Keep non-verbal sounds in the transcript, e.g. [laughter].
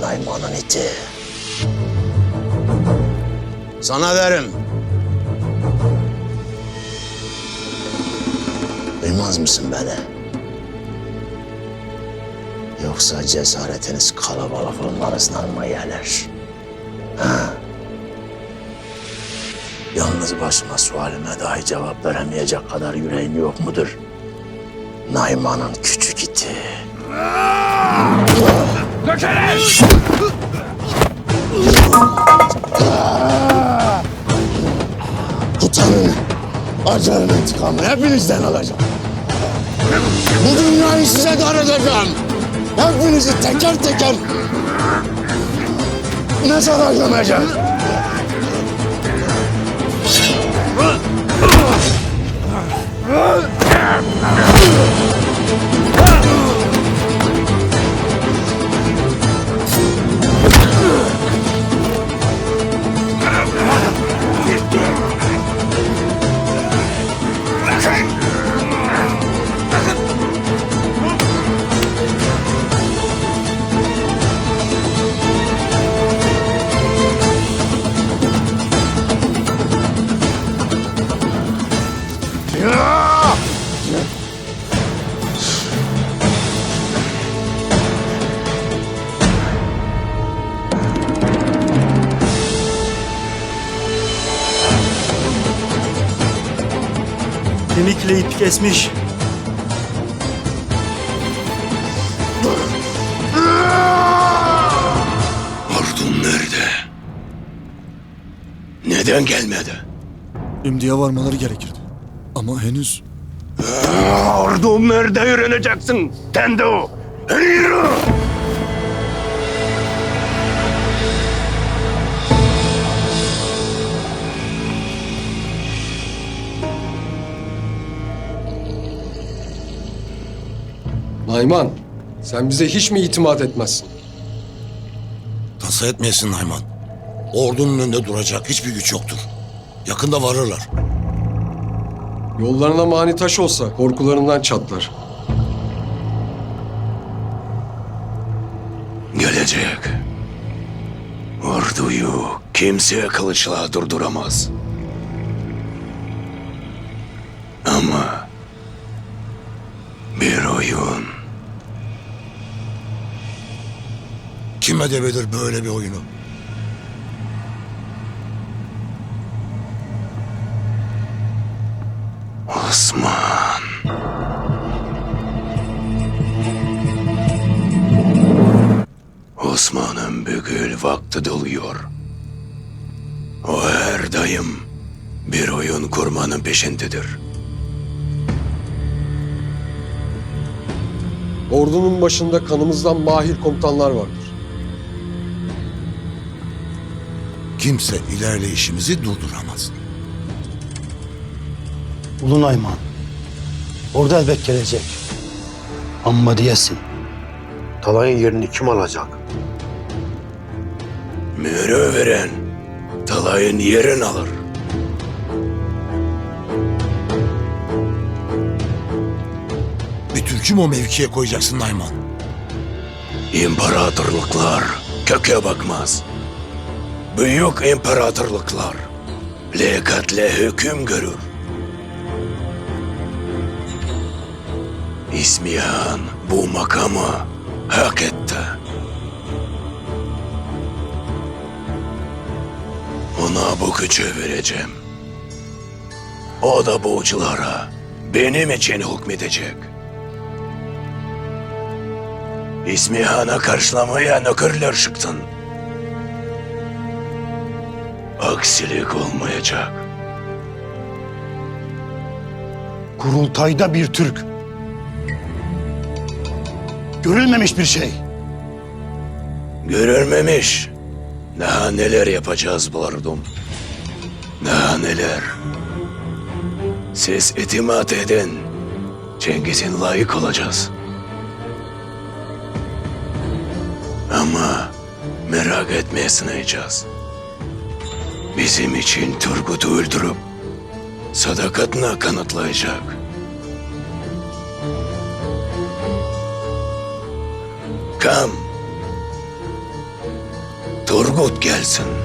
Nayman'ın iti. Sana derim. Duymaz mısın beni? Yoksa cesaretiniz kalabalık olmanızdan mı gelir? Ha? Yalnız başıma sualime dahi cevap veremeyecek kadar yüreğin yok mudur? Nayman'ın küçük iti. [laughs] Utanın. Acının intikamını hepinizden alacağım. Bu dünyayı size dar edeceğim. Hepinizi teker teker mezara gömeceğim. Kemikle ip kesmiş. Ordun nerede? Neden gelmedi? Ümdiye varmaları gerekirdi. Ama henüz Ordum nerede öğreneceksin? Tendo! Yürü! Nayman, sen bize hiç mi itimat etmezsin? Tasa etmeyesin Nayman. Ordunun önünde duracak hiçbir güç yoktur. Yakında varırlar. Yollarına mani taş olsa korkularından çatlar. Gelecek. Orduyu kimse kılıçla durduramaz. Ama bir oyun Kim edebilir böyle bir oyunu? Osman. Osman'ın bugün vakti doluyor. O her daim bir oyun kurmanın peşindedir. Ordunun başında kanımızdan mahir komutanlar vardır. Kimse ilerleyişimizi durduramaz. Ulu Nayman. Orada elbet gelecek. Amma diyesin. Talayın yerini kim alacak? Mührü veren talayın yerini alır. Bir Türk'ü mü o mevkiye koyacaksın Nayman? İmparatorluklar köke bakmaz. Büyük imparatorluklar liyakatle hüküm görür. İsmihan bu makamı hak etti. Ona bu gücü vereceğim. O da buğculara benim için hükmedecek. İsmihan'a karşılamaya nökerler çıktın. Aksilik olmayacak. Kurultayda bir Türk. Görülmemiş bir şey. Görülmemiş. Daha neler yapacağız Bardum. Daha neler. Siz itimat edin. Cengiz'in layık olacağız. Ama merak etmeye sınayacağız. Bizim için Turgut'u öldürüp sadakatine kanıtlayacak. Kam. Turgut gelsin.